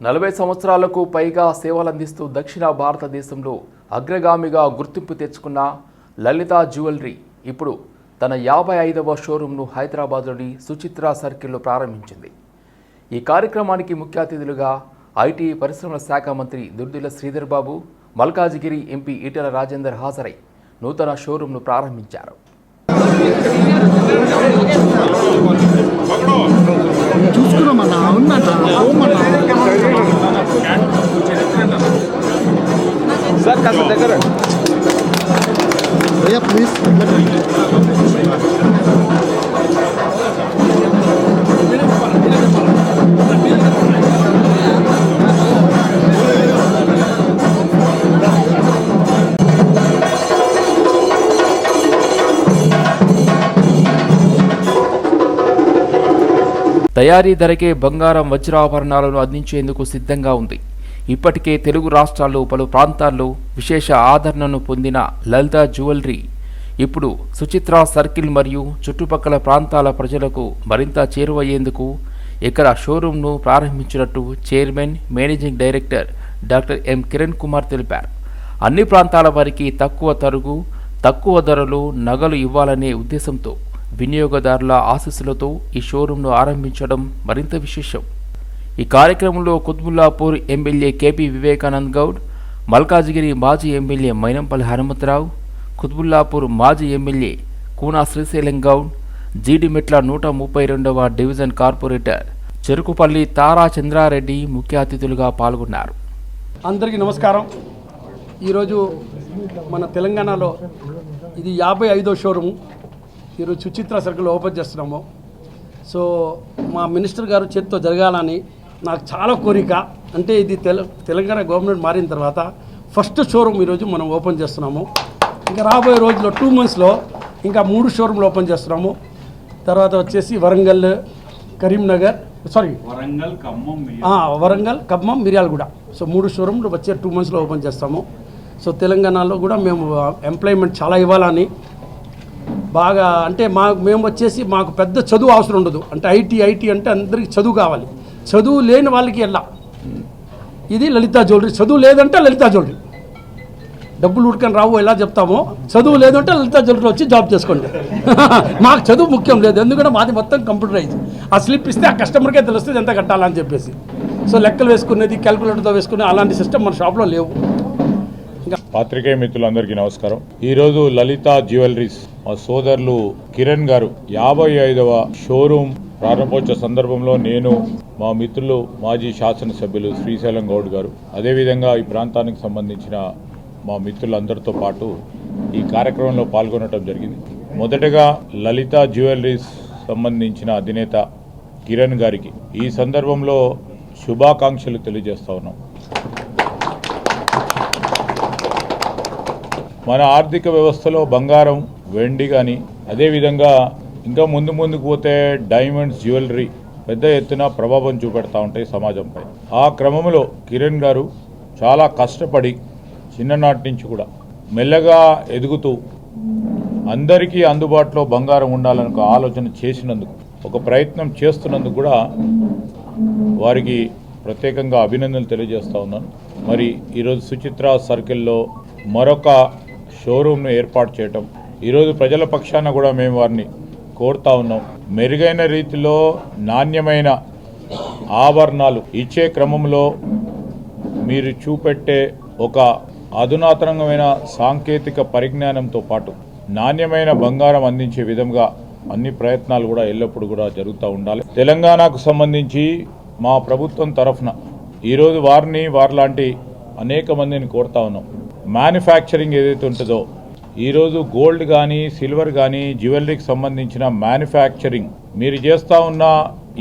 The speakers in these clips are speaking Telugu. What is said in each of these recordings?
నలభై సంవత్సరాలకు పైగా సేవలందిస్తూ దక్షిణ భారతదేశంలో అగ్రగామిగా గుర్తింపు తెచ్చుకున్న లలిత జ్యువెలరీ ఇప్పుడు తన యాభై ఐదవ షోరూంను హైదరాబాద్లోని సుచిత్ర సర్కిల్లో ప్రారంభించింది. ఈ కార్యక్రమానికి ముఖ్య అతిథులుగా ఐటీ పరిశ్రమల శాఖ మంత్రి దుర్దిల శ్రీధర్ బాబు మల్కాజిగిరి ఎంపీ ఈటెల రాజేందర్ హాజరై నూతన షోరూంను ప్రారంభించారు. దగ్గర. ప్లీజ్ తయారీ ధరకే బంగారం వజ్రాభరణాలను అందించేందుకు సిద్ధంగా ఉంది. ఇప్పటికే తెలుగు రాష్ట్రాల్లో పలు ప్రాంతాల్లో విశేష ఆదరణను పొందిన లలిత జ్యువెలరీ ఇప్పుడు సుచిత్ర సర్కిల్ మరియు చుట్టుపక్కల ప్రాంతాల ప్రజలకు మరింత చేరువయ్యేందుకు ఇక్కడ షోరూంను ప్రారంభించినట్టు chairman managing director doctor M Kiran Kumar తెలిపారు. అన్ని ప్రాంతాల వారికి తక్కువ తరుగు తక్కువ ధరలు నగలు ఇవ్వాలనే ఉద్దేశంతో వినియోగదారుల ఆశీస్సులతో ఈ షోరూంను ఆరంభించడం మరింత విశేషం. ఈ కార్యక్రమంలో కుత్బుల్లాపూర్ ఎమ్మెల్యే కేపీ వివేకానంద్ గౌడ్ మల్కాజిగిరి మాజీ ఎమ్మెల్యే మైనంపల్లి హనుమంతరావు కుత్బుల్లాపూర్ మాజీ ఎమ్మెల్యే కూనా శ్రీశైలం గౌడ్ జీడిమెట్ల నూట ముప్పై రెండవ డివిజన్ కార్పొరేటర్ చెరుకుపల్లి తారా చంద్రారెడ్డి ముఖ్య అతిథులుగా పాల్గొన్నారు. అందరికీ నమస్కారం. ఈరోజు మన తెలంగాణలో ఇది యాభై ఐదో షోరూము. ఈరోజు సుచిత్ర సర్కిల్ ఓపెన్ చేస్తున్నాము. సో మా మినిస్టర్ గారు చేతితో జరగాలని నాకు చాలా కోరిక. అంటే ఇది తెల తెలంగాణ గవర్నమెంట్ మారిన తర్వాత ఫస్ట్ షోరూమ్ ఈరోజు మనం ఓపెన్ చేస్తున్నాము. ఇంకా రాబోయే రోజుల్లో టూ మంత్స్లో ఇంకా మూడు షోరూమ్లు ఓపెన్ చేస్తున్నాము. తర్వాత వచ్చేసి వరంగల్ కరీంనగర్ సారీ వరంగల్ ఖమ్మం వరంగల్ ఖమ్మం మిర్యాలగూడ. సో మూడు షోరూమ్లు వచ్చే టూ మంత్స్లో ఓపెన్ చేస్తాము. సో తెలంగాణలో కూడా మేము ఎంప్లాయ్మెంట్ చాలా ఇవ్వాలని బాగా అంటే మా మేము వచ్చేసి మాకు పెద్ద చదువు అవసరం ఉండదు. అంటే ఐటీ ఐటీ అంటే అందరికీ చదువు కావాలి. చదువు లేని వాళ్ళకి ఎలా? ఇది లలితా జ్యువెలరీ. చదువు లేదంటే లలితా జ్యువెలరీ. డబ్బులు ఉడకని రావు ఎలా చెప్తామో? చదువు లేదంటే లలితా జ్యువెలరీ వచ్చి జాబ్ చేసుకోండి. మాకు చదువు ముఖ్యం లేదు ఎందుకంటే మాది మొత్తం కంప్యూటరైజ్ ఆ స్లిప్ ఇస్తే ఆ కస్టమర్కే తెలుస్తుంది ఎంత కట్టాలని చెప్పేసి. సో లెక్కలు వేసుకునేది క్యాల్కులేటర్తో వేసుకునే అలాంటి సిస్టమ్ మన షాప్లో లేవు. పాత్రికేయ మిత్రులందరికీ నమస్కారం. ఈరోజు లలిత జ్యువెలరీస్ మా సోదరులు కిరణ్ గారు యాభై ఐదవ షోరూమ్ ప్రారంభోత్సవ సందర్భంలో నేను మా మిత్రులు మాజీ శాసనసభ్యులు శ్రీశైలం గౌడ్ గారు. అదేవిధంగా ఈ ప్రాంతానికి సంబంధించిన మా మిత్రులందరితో పాటు ఈ కార్యక్రమంలో పాల్గొనడం జరిగింది. మొదటగా లలిత జ్యువెలరీస్ సంబంధించిన అధినేత కిరణ్ గారికి ఈ సందర్భంలో శుభాకాంక్షలు తెలియజేస్తా ఉన్నాం. మన ఆర్థిక వ్యవస్థలో బంగారం వెండి కానీ అదేవిధంగా ఇంకా ముందు ముందుకు పోతే డైమండ్స్ జ్యువెలరీ పెద్ద ఎత్తున ప్రభావం చూపెడతా ఉంటాయి సమాజంపై. ఆ క్రమంలో కిరణ్ గారు చాలా కష్టపడి చిన్ననాటి నుంచి కూడా మెల్లగా ఎదుగుతూ అందరికీ అందుబాటులో బంగారం ఉండాలని ఒక ఆలోచన చేసినందుకు ఒక ప్రయత్నం చేస్తున్నందుకు కూడా వారికి ప్రత్యేకంగా అభినందనలు తెలియజేస్తూ ఉన్నాను. మరి ఈరోజు సుచిత్ర సర్కిల్లో మరొక షోరూమ్ను ఏర్పాటు చేయటం ఈరోజు ప్రజల పక్షాన కూడా మేము వారిని కోరుతా ఉన్నాం. మెరుగైన రీతిలో నాణ్యమైన ఆభరణాలు ఇచ్చే క్రమంలో మీరు చూపెట్టే ఒక అధునాతనమైన సాంకేతిక పరిజ్ఞానంతో పాటు నాణ్యమైన బంగారం అందించే విధంగా అన్ని ప్రయత్నాలు కూడా ఎల్లప్పుడూ కూడా జరుగుతూ ఉండాలి. తెలంగాణకు సంబంధించి మా ప్రభుత్వం తరఫున ఈరోజు వారిని వారిలాంటి అనేక మందిని కోరుతా ఉన్నాం. మ్యానుఫ్యాక్చరింగ్ ఏదైతే ఉంటుందో ఈరోజు గోల్డ్ కానీ సిల్వర్ కానీ జ్యువెలరీకి సంబంధించిన మ్యానుఫ్యాక్చరింగ్. మీరు చేస్తూ ఉన్న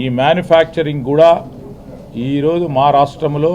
ఈ మ్యానుఫ్యాక్చరింగ్ కూడా ఈరోజు మా రాష్ట్రంలో